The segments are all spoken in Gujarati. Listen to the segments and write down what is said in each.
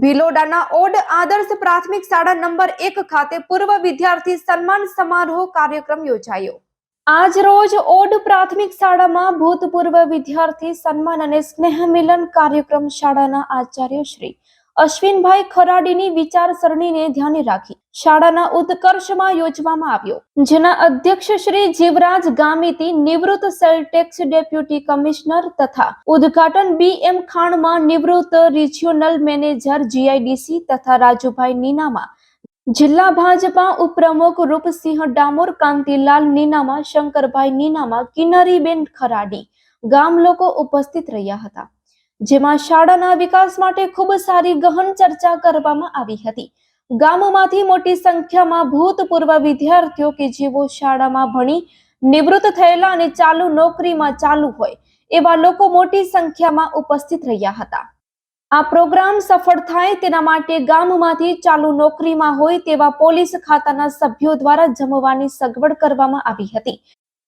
ભિલોડાના ઓડ આદર્શ પ્રાથમિક શાળા નંબર એક ખાતે પૂર્વ વિદ્યાર્થી સન્માન સમારોહ કાર્યક્રમ યોજાયો. આજ રોજ ઓડ પ્રાથમિક શાળામાં ભૂતપૂર્વ વિદ્યાર્થી સન્માન અને સ્નેહ મિલન કાર્યક્રમ શાળાના આચાર્ય શ્રી અશ્વિનભાઈ ખરાડીની વિચારસરણીને ધ્યાને રાખી શાળાના ઉત્કર્ષમાં યોજવામાં આવ્યો. જેના અધ્યક્ષ શ્રી જીવરાજ ગામીતી, નિવૃત્ત સેલ ડેપ્યુટી કમિશનર તથા ઉદઘાટન બી એમ ખાણમાં નિવૃત્ત રિજિયોનલ મેનેજર જીઆઈડીસી તથા રાજુભાઈ નીનામાં, જિલ્લા ભાજપા ઉપપ્રમુખ રૂપસિંહ ડામોર, કાંતિલાલ નીનામા, શંકરભાઈ નીનામા કિનારીબેન ખરાડી ગામ લોકો ઉપસ્થિત રહ્યા હતા. જેમાં શાળાના વિકાસ માટે ખૂબ સારી ગહન ચર્ચા કરવામાં આવી હતી. ગામમાંથી મોટી સંખ્યામાં ભૂતપૂર્વ વિદ્યાર્થીઓ કે જેઓ શાળામાં ભણી નિવૃત્ત થયેલા અને ચાલુ નોકરીમાં ચાલુ હોય, એવા લોકો મોટી સંખ્યામાં ઉપસ્થિત રહ્યા હતા. આ પ્રોગ્રામ સફળ થાય તેના માટે ગામમાંથી ચાલુ નોકરીમાં હોય તેવા પોલીસ ખાતાના સભ્યો દ્વારા જમવાની સગવડ કરવામાં આવી હતી.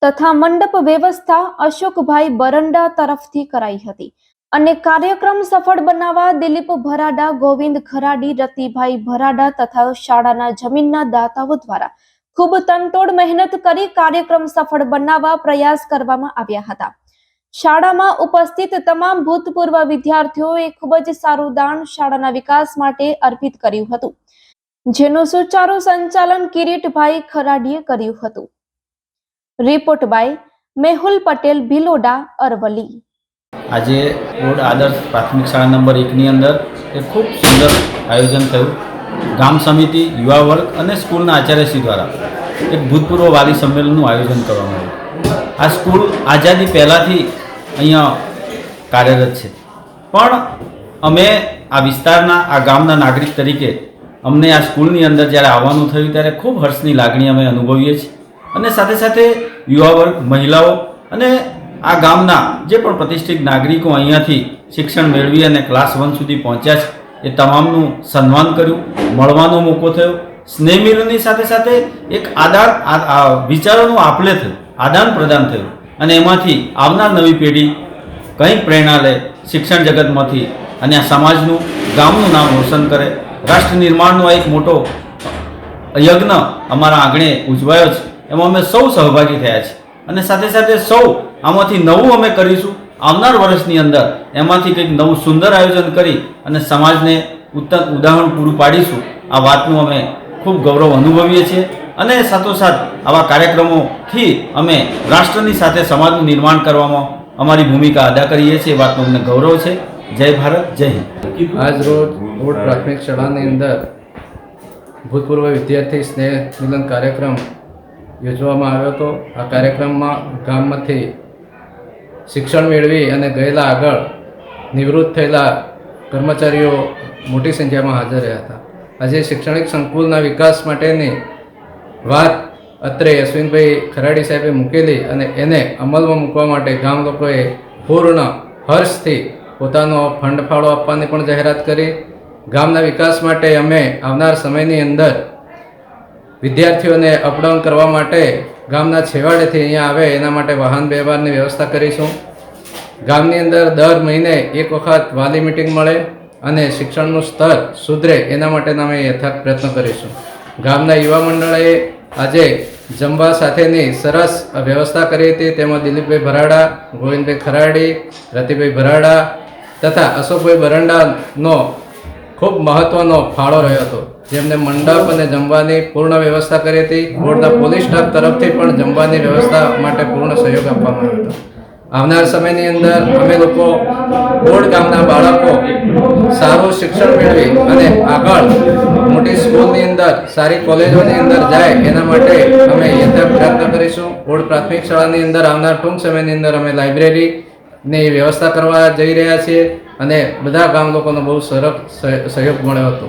તથા મંડપ વ્યવસ્થા અશોકભાઈ બરંડા તરફથી કરાઈ હતી. અને કાર્યક્રમ સફળ બનાવવા દિલીપ ભરાડા, ગોવિંદ ખરાડી, રતિભાઈ ભરાડા તથા શાળાના જમીનના દાતાઓ દ્વારા ખૂબ તનતોડ મહેનત કરી કાર્યક્રમ સફળ બનાવવા પ્રયાસ કરવામાં આવ્યા હતા. શાળામાં ઉપસ્થિત તમામ ભૂતપૂર્વ વિદ્યાર્થીઓએ ખૂબ જ સારું દાન શાળાના વિકાસ માટે અર્પિત કર્યું હતું, જેનું સુચારુ સંચાલન કિરીટભાઈ ખરાડીએ કર્યું હતું. રિપોર્ટ બાય મેહુલ પટેલ, ભિલોડા અરવલી આજે રોડ આદર્શ પ્રાથમિક શાળા નંબર એકની અંદર એ ખૂબ સુંદર આયોજન થયું. ગામ સમિતિ, યુવા વર્ગ અને સ્કૂલના આચાર્યશ્રી દ્વારા એક ભૂતપૂર્વ વાલી સંમેલનનું આયોજન કરવામાં આવ્યું. આ સ્કૂલ આઝાદી પહેલાંથી અહીંયા કાર્યરત છે. પણ અમે આ વિસ્તારના, આ ગામના નાગરિક તરીકે અમને આ સ્કૂલની અંદર જ્યારે આવવાનું થયું ત્યારે ખૂબ હર્ષની લાગણી અમે અનુભવીએ છીએ. અને સાથે સાથે યુવા વર્ગ, મહિલાઓ અને આ ગામના જે પણ પ્રતિષ્ઠિત નાગરિકો અહીંયાથી શિક્ષણ મેળવી અને ક્લાસ વન સુધી પહોંચ્યા છે, એ તમામનું સન્માન કર્યું, મળવાનો મોકો થયો. સ્નેહ મિલનની સાથે સાથે એક આદાન વિચારોનું આપલે થયું, આદાન પ્રદાન થયું. અને એમાંથી આવનાર નવી પેઢી કંઈક પ્રેરણા લે શિક્ષણ જગતમાંથી અને આ સમાજનું, ગામનું નામ રોશન કરે. રાષ્ટ્ર નિર્માણનો એક મોટો યજ્ઞ અમારા આંગણે ઉજવાયો છે. એમાં અમે સૌ સહભાગી થયા છીએ. અને સાથે સાથે સૌ આમાંથી નવું અમે કરીશું. આવનાર વર્ષની અંદર એમાંથી કંઈક નવું સુંદર આયોજન કરી અને સમાજને ઉત્તમ ઉદાહરણ પૂરું પાડીશું. આ વાતનું અમે ખૂબ ગૌરવ અનુભવીએ છીએ અને સાથોસાથ આવા કાર્યક્રમોથી અમે રાષ્ટ્રની સાથે સમાજનું નિર્માણ કરવામાં અમારી ભૂમિકા અદા કરીએ છીએ. વાતનું અમને ગૌરવ છે. જય ભારત, જય હિન્દ. આજ રોજ રોડ પ્રાથમિક શાળાની અંદર ભૂતપૂર્વ વિદ્યાર્થી સ્નેહ મિલન કાર્યક્રમ યોજવામાં આવ્યો હતો. આ કાર્યક્રમમાં ગામમાંથી શિક્ષણ મેળવી અને ગયેલા આગળ નિવૃત્ત થયેલા કર્મચારીઓ મોટી સંખ્યામાં હાજર રહ્યા હતા. આજે શૈક્ષણિક સંકુલના વિકાસ માટેની વાત અત્રે અશ્વિનભાઈ ખરાડી સાહેબે મૂકેલી અને એને અમલમાં મૂકવા માટે ગામ લોકોએ પૂર્ણ હર્ષથી પોતાનો ફંડ ફાળો આપવાની પણ જાહેરાત કરી. ગામના વિકાસ માટે અમે આવનાર સમયની અંદર વિદ્યાર્થીઓને અપડાઉન કરવા માટે ગામના છેવાડેથી અહીંયા આવે, એના માટે વાહન વ્યવહારની વ્યવસ્થા કરીશું. ગામની અંદર દર મહિને એક વખત વાલી મિટિંગ મળે અને શિક્ષણનું સ્તર સુધરે, એના માટેના અમે યથાર્થ પ્રયત્ન કરીશું. ગામના યુવા મંડળે આજે જમવા સાથેની સરસ વ્યવસ્થા કરી હતી. તેમાં દિલીપભાઈ ભરાડા, ગોવિંદભાઈ ખરાડી, રતિભાઈ ભરાડા તથા અશોકભાઈ બરંડાનો ખૂબ મહત્વનો ફાળો રહ્યો હતો. જેમને મંડપ અને જમવાની પૂર્ણ વ્યવસ્થા કરી હતી. બોર્ડના પોલીસ સ્ટાફ તરફથી પણ જમવાની વ્યવસ્થા માટે પૂર્ણ સહયોગ આપવામાં આવ્યો હતો. આવનાર સમયની અંદર અમે લોકો બોર્ડ ગામના બાળકો સારું શિક્ષણ મેળવી અને આગળ મોટી સ્કૂલની અંદર, સારી કોલેજોની અંદર જાય એના માટે અમે યથા પ્રયત્ન કરીશું. બોર્ડ પ્રાથમિક શાળાની અંદર આવનાર ટૂંક સમયની અંદર અમે લાઇબ્રેરી ની વ્યવસ્થા કરવા જઈ રહ્યા છીએ. અને બધા ગામ લોકોનો બહુ સરસ સહયોગ મળ્યો હતો.